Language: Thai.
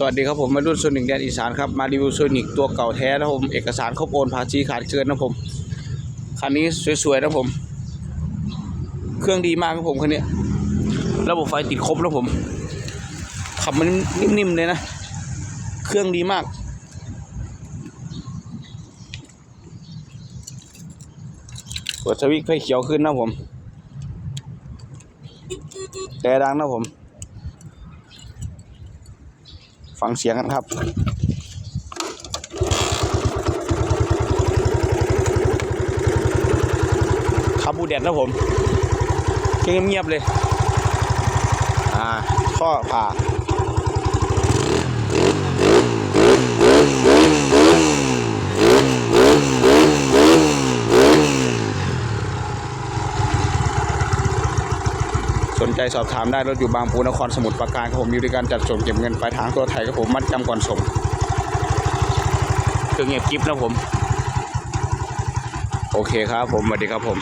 สวัสดีครับผมมารุ่นโซนิกแดนอีสานครับมารีวิวโซนิกตัวเก่าแท้นะผมเอกสารครบโอนภาษีขาดเกินนะผมคันนี้สวยๆนะผม เครื่องดีมากครับผมคันนี้ ระบบไฟติดครบนะผมขับมันนิ่มๆเลยนะ เครื่องดีมาก เปิดสวิตช์ไฟเขียวขึ้นนะผมแต่ดังนะผม ฟังเสียงกันครับขับบูแดดนะผมเงียบเงียบๆเลย อ่าข้อผ่า สนใจสอบถามได้รถอยู่บางปูนครสมุทรปราการครับผมมีบริการจัดส่งเก็บเงินปลายทางตัวไทยครับผมมัดจำก่อนส่งเครื่องเงียบกิฟนะผม โอเคครับผมสวัสดีครับผม